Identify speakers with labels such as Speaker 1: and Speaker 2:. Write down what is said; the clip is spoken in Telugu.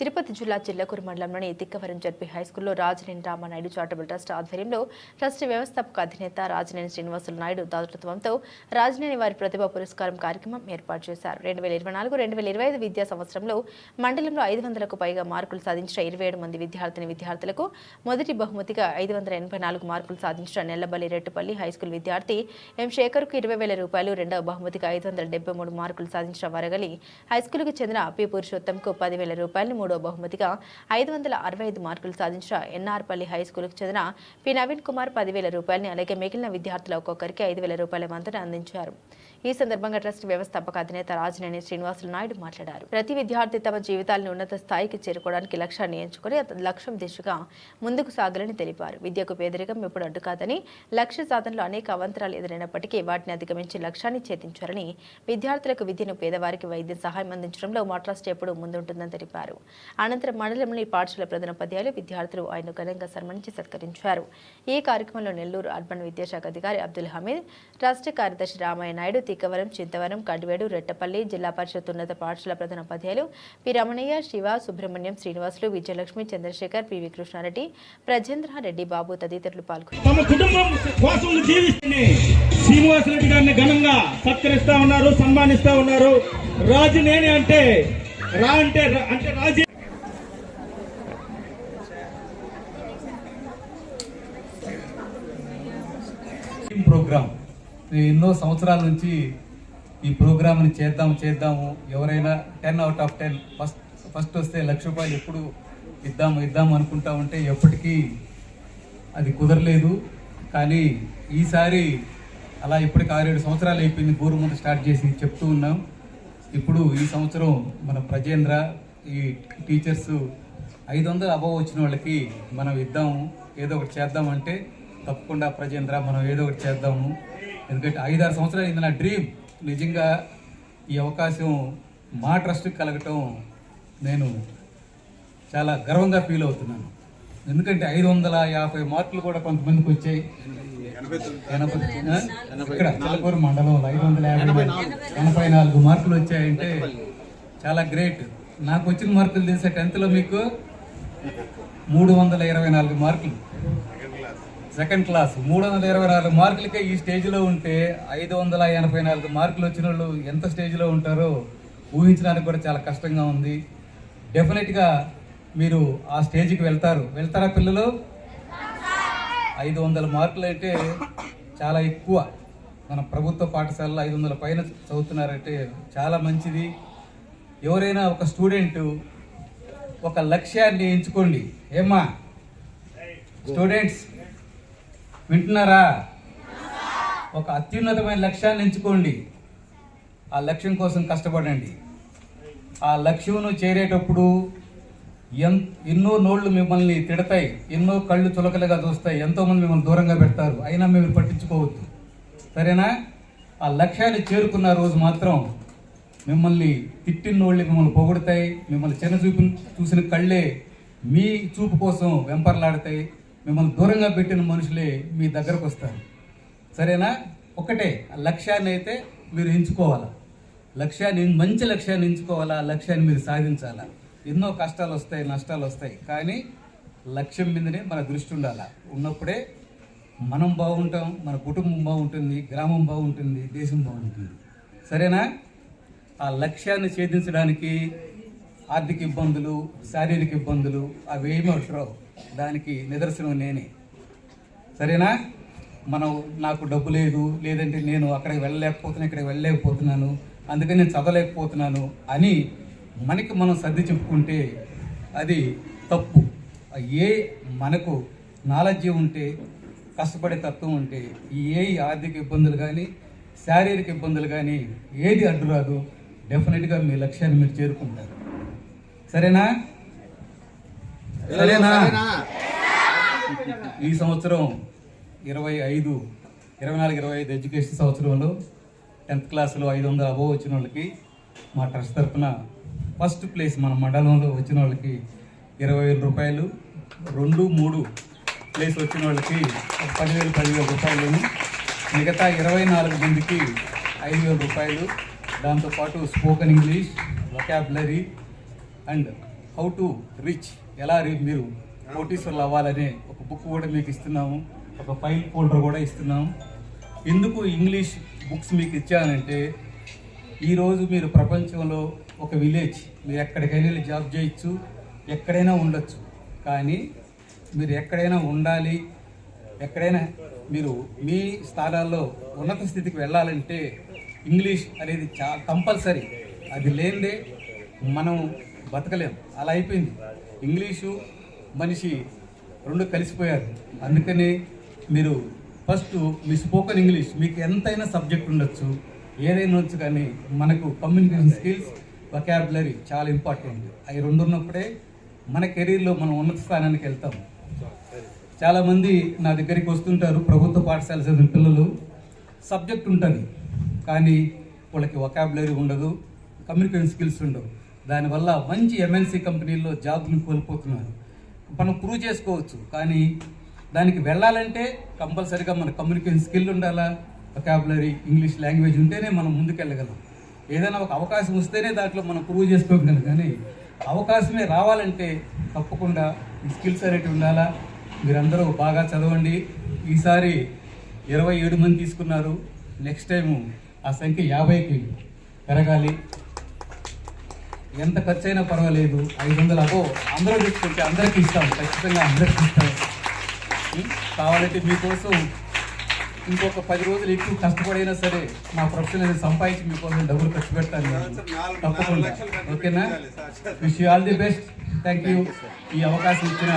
Speaker 1: తిరుపతి జిల్లా చిల్లకూరు మండలంలోని తిక్కవరం జడ్పీ హైస్కూల్లో రాజనేని రామానాయుడు చారిటబుల్ ట్రస్ట్ ఆధ్వర్యంలో ట్రస్ట్ వ్యవస్థాపక అధినేత రాజనేని శ్రీనివాసులు నాయుడు దాతృత్వంతో రాజనేని వారి ప్రతిభా పురస్కారం కార్యక్రమం ఏర్పాటు చేశారు. రెండు వేల ఇరవై నాలుగు రెండు వేల ఇరవై ఐదు విద్యా సంవత్సరంలో మండలంలో ఐదు వందలకు పైగా మార్కులు సాధించిన ఇరవై ఏడు మంది విద్యార్థిని విద్యార్థులకు మొదటి బహుమతిగా ఐదు వందల ఎనభై నాలుగు మార్కులు సాధించిన నెల్లబల్లి రెట్టుపల్లి హైస్కూల్ విద్యార్థి ఎం శేఖర్కు ఇరవై వేల రూపాయలు రెండవ బహుమతిగా ఐదు వందల డెబ్బై మూడు మార్కులు సాధించిన వరగలి హైస్కూల్కు చెందిన పి పురుషోత్తంకు పదివేల రూపాయలు మూడు బహుమతిగా ఐదు వందల అరవై ఐదు మార్కులు సాధించిన ఎన్ఆర్పల్లి హై స్కూల్కు చెందిన పి. నవీన్ కుమార్ పదివేల రూపాయలని అలాగే మిగిలిన విద్యార్థుల ఒక్కొక్కరికి ఐదు వేల రూపాయల వంతున అందించారు. ఈ సందర్భంగా ట్రస్ట్ వ్యవస్థాపక అధినేత రాజనేని శ్రీనివాసులు నాయుడు మాట్లాడారు. ప్రతి విద్యార్థి తమ జీవితాలను ఉన్నత స్థాయికి చేరుకోవడానికి లక్ష్యాన్ని ఎంచుకొని లక్ష్యం దిశగా ముందుకు సాగాలని తెలిపారు. విద్యకు పేదరికం ఎప్పుడు అడ్డు కాదని లక్ష్య సాధనలో అనేక అవంతరాలు ఎదురైనప్పటికీ వాటిని అధిగమించి లక్ష్యాన్ని ఛేదించారని విద్యార్థులకు విద్యను పేదవారికి వైద్య సహాయం అందించడంలో మా ట్రస్ట్ ఎప్పుడూ ముందుంటుందని తెలిపారు. అనంతరం మండలంలోని పాఠశాల ప్రధానోపాధ్యాయులు విద్యార్థులు ఆయన ఘనంగా సన్మానించి సత్కరించారు. ఈ కార్యక్రమంలో నెల్లూరు అర్బన్ విద్యాశాఖ అధికారి అబ్దుల్ హమీద్ రాష్ట్ర కార్యదర్శి రామయ్య నాయుడు తిక్కవరం చింతవరం కడివేడు రెట్టపల్లి జిల్లా పరిషత్ ఉన్నత పాఠశాల ప్రధానోపాధ్యాయులు పి. రమణయ్య శివ సుబ్రహ్మణ్యం శ్రీనివాసులు విజయలక్ష్మి చంద్రశేఖర్ పివి కృష్ణారెడ్డి ప్రజేంద్ర రెడ్డి బాబు తదితరులు పాల్గొన్నారు.
Speaker 2: ఉన్నారు సన్మానిస్తా ఉన్నారు. రాజు నేనే అంటే రా అంటే అంటే రాజే
Speaker 3: టీమ్ ప్రోగ్రామ్ నేను ఎన్నో సంవత్సరాల నుంచి ఈ ప్రోగ్రామ్ని చేద్దాము చేద్దాము. ఎవరైనా ten out of ten first first వస్తే లక్ష రూపాయలు ఎప్పుడు ఇద్దాము ఇద్దాము అనుకుంటా ఉంటే ఎప్పటికీ అది కుదరలేదు. కానీ ఈసారి అలా ఇప్పటికి ఆరేడు సంవత్సరాలు అయిపోయింది గూరు ముందు స్టార్ట్ చేసి చెప్తూ ఉన్నాం. ఇప్పుడు ఈ సంవత్సరం మన ప్రజేంద్ర ఈ టీచర్స్ ఐదు వందలు అబవ్ వచ్చిన వాళ్ళకి మనం ఇద్దాము. ఏదో ఒకటి చేద్దామంటే తప్పకుండా ప్రజేంద్ర మనం ఏదో ఒకటి చేద్దాము. ఎందుకంటే ఐదారు సంవత్సరాలు అయింది నా డ్రీమ్. నిజంగా ఈ అవకాశం మా ట్రస్ట్కి కలగటం నేను చాలా గర్వంగా ఫీల్ అవుతున్నాను. ఎందుకంటే ఐదు వందల యాభై మార్కులు కూడా కొంతమందికి వచ్చాయి? ఇక్కడ మండలంలో ఐదు వందల యాభై ఎనభై నాలుగు. మార్కులు వచ్చాయంటే చాలా గ్రేట్. నాకు వచ్చిన మార్కులు తెలిసే టెన్త్లో మీకు మూడు వందల ఇరవై నాలుగు మార్కులు. Second class. మూడు వందల ఇరవై నాలుగు మార్కులకే ఈ స్టేజ్లో ఉంటే ఐదు వందల ఎనభై నాలుగు మార్కులు వచ్చిన వాళ్ళు ఎంత స్టేజ్లో ఉంటారో ఊహించడానికి కూడా చాలా కష్టంగా ఉంది. డెఫినెట్గా మీరు ఆ స్టేజ్కి వెళ్తారు. వెళ్తారా పిల్లలు? ఐదు వందల మార్కులు అయితే చాలా ఎక్కువ. మన ప్రభుత్వ పాఠశాలలో ఐదు వందల పైన చదువుతున్నారంటే చాలా మంచిది. ఎవరైనా ఒక స్టూడెంట్ ఒక లక్ష్యాన్ని ఎంచుకోండి. ఏమ్మా? స్టూడెంట్స్ వింటున్నారా? ఒక అత్యున్నతమైన లక్ష్యాన్ని ఎంచుకోండి. ఆ లక్ష్యం కోసం కష్టపడండి. ఆ లక్ష్యంను చేరేటప్పుడు ఎన్ ఎన్నో నోళ్ళు మిమ్మల్ని తిడతాయి ఎన్నో కళ్ళు చులకలుగా చూస్తాయి ఎంతో మంది మిమ్మల్ని దూరంగా పెడతారు అయినా మీరు పట్టించుకోవద్దు. సరేనా? ఆ లక్ష్యాన్ని చేరుకున్న రోజు మాత్రం మిమ్మల్ని తిట్టిన నోళ్ళు మిమ్మల్ని పొగుడతాయి మిమ్మల్ని చిన్న చూపు చూసిన కళ్ళే మీ చూపు కోసం వెంపర్లాడతాయి మిమ్మల్ని దూరంగా పెట్టిన మనుషులే మీ దగ్గరకు వస్తారు. సరేనా? ఒకటే ఆ లక్ష్యాన్ని అయితే మీరు ఎంచుకోవాలా? లక్ష్యాన్ని మంచి లక్ష్యాన్ని ఎంచుకోవాలా? ఆ లక్ష్యాన్ని మీరు సాధించాలా? ఎన్నో కష్టాలు వస్తాయి నష్టాలు వస్తాయి కానీ లక్ష్యం మీదనే మన దృష్టి ఉండాలా? ఉన్నప్పుడే మనం బాగుంటాం మన కుటుంబం బాగుంటుంది గ్రామం బాగుంటుంది దేశం బాగుంటుంది. సరేనా? ఆ లక్ష్యాన్ని ఛేదించడానికి ఆర్థిక ఇబ్బందులు శారీరక ఇబ్బందులు అవి ఏమి దానికి నిదర్శనం నేనే. సరేనా? మనం నాకు డబ్బు లేదు లేదంటే నేను అక్కడికి వెళ్ళలేకపోతున్నాను ఇక్కడికి వెళ్ళలేకపోతున్నాను అందుకని నేను చదవలేకపోతున్నాను అని మనకి మనం సర్ది చెప్పుకుంటే అది తప్పు. ఏ మనకు నాలెడ్జ్ ఉంటే కష్టపడే తత్వం ఉంటే ఈ ఏ ఆర్థిక ఇబ్బందులు కానీ శారీరక ఇబ్బందులు కానీ ఏది అడ్డు రాదు డెఫినెట్గా మీ లక్ష్యాన్ని మీరు చేరుకుంటారు. సరేనా? సరేనా? ఈ సంవత్సరం ఇరవై ఐదు ఇరవై నాలుగు ఇరవై ఐదు ఎడ్యుకేషన్ సంవత్సరంలో టెన్త్ క్లాస్లో ఐదు వందల అబోవ్ వచ్చిన వాళ్ళకి మా ట్రస్ట్ తరఫున ఫస్ట్ ప్లేస్ మన మండలంలో వచ్చిన వాళ్ళకి ఇరవై వేల రూపాయలు రెండు మూడు ప్లేస్ వచ్చిన వాళ్ళకి పదివేలు పదివేల రూపాయలు మిగతా ఇరవై నాలుగు మందికి ఐదు వేల రూపాయలు. దాంతోపాటు spoken English vocabulary and how to rich ఎలా మీరు కోటీశ్వర్లు అవ్వాలనే ఒక బుక్ కూడా మీకు ఇస్తున్నాము ఒక ఫైల్ ఫోల్డర్ కూడా ఇస్తున్నాము. ఎందుకు ఇంగ్లీష్ బుక్స్ మీకు ఇచ్చానంటే ఈరోజు మీరు ప్రపంచంలో ఒక విలేజ్ మీరు ఎక్కడికైనా వెళ్ళి జాబ్ చేయొచ్చు ఎక్కడైనా ఉండొచ్చు. కానీ మీరు ఎక్కడైనా ఉండాలి ఎక్కడైనా మీరు మీ స్థానాల్లో ఉన్నత స్థితికి వెళ్ళాలంటే ఇంగ్లీష్ అనేది చా కంపల్సరీ. అది లేనిదే మనం బతకలేం అలా అయిపోయింది. ఇంగ్లీషు మనిషి రెండు కలిసిపోయారు. అందుకని మీరు ఫస్ట్ మీ స్పోకన్ ఇంగ్లీష్ మీకు ఎంతైనా సబ్జెక్ట్ ఉండొచ్చు. ఏదైనా వచ్చు కానీ మనకు కమ్యూనికేషన్ స్కిల్స్ వొకాబులరీ చాలా ఇంపార్టెంట్. అవి రెండు ఉన్నప్పుడే మన కెరీర్లో మనం ఉన్నత స్థానానికి వెళ్తాం. చాలామంది నా దగ్గరికి వస్తుంటారు ప్రభుత్వ పాఠశాల చదివిన పిల్లలు. సబ్జెక్ట్ ఉంటుంది కానీ వాళ్ళకి వొకాబులరీ ఉండదు కమ్యూనికేషన్ స్కిల్స్ ఉండవు. దానివల్ల మంచి ఎంఎన్సీ కంపెనీల్లో జాబ్లు కోల్పోతున్నారు. మనం ప్రూవ్ చేసుకోవచ్చు కానీ దానికి వెళ్ళాలంటే కంపల్సరిగా మన కమ్యూనికేషన్ స్కిల్ ఉండాలా? వొకాబులరీ ఇంగ్లీష్ లాంగ్వేజ్ ఉంటేనే మనం ముందుకెళ్ళగలం. ఏదైనా ఒక అవకాశం వస్తేనే దాంట్లో మనం ప్రూవ్ చేసుకోగలం కానీ అవకాశమే రావాలంటే తప్పకుండా ఈ స్కిల్స్ అనేటివి ఉండాలా? మీరందరూ బాగా చదవండి. ఈసారి ఇరవై ఏడు మంది తీసుకున్నారు. నెక్స్ట్ టైము ఆ సంఖ్య యాభైకి పెరగాలి. ఎంత ఖర్చు అయినా పర్వాలేదు. ఐదు వందలు అబో అందరూ తెచ్చుకుంటే అందరికీ ఇస్తాం. ఖచ్చితంగా అందరికీ ఇస్తాం? కావాలంటే మీకోసం ఇంకొక పది రోజులు ఎక్కువ కష్టపడైనా సరే మా ప్రొఫెషన్ అనేది సంపాదించి మీకోసం డబ్బులు ఖర్చు పెడతాను. తప్పకుండా. ఓకేనా? Wish you all the best. Thank you ఈ అవకాశం ఇచ్చిన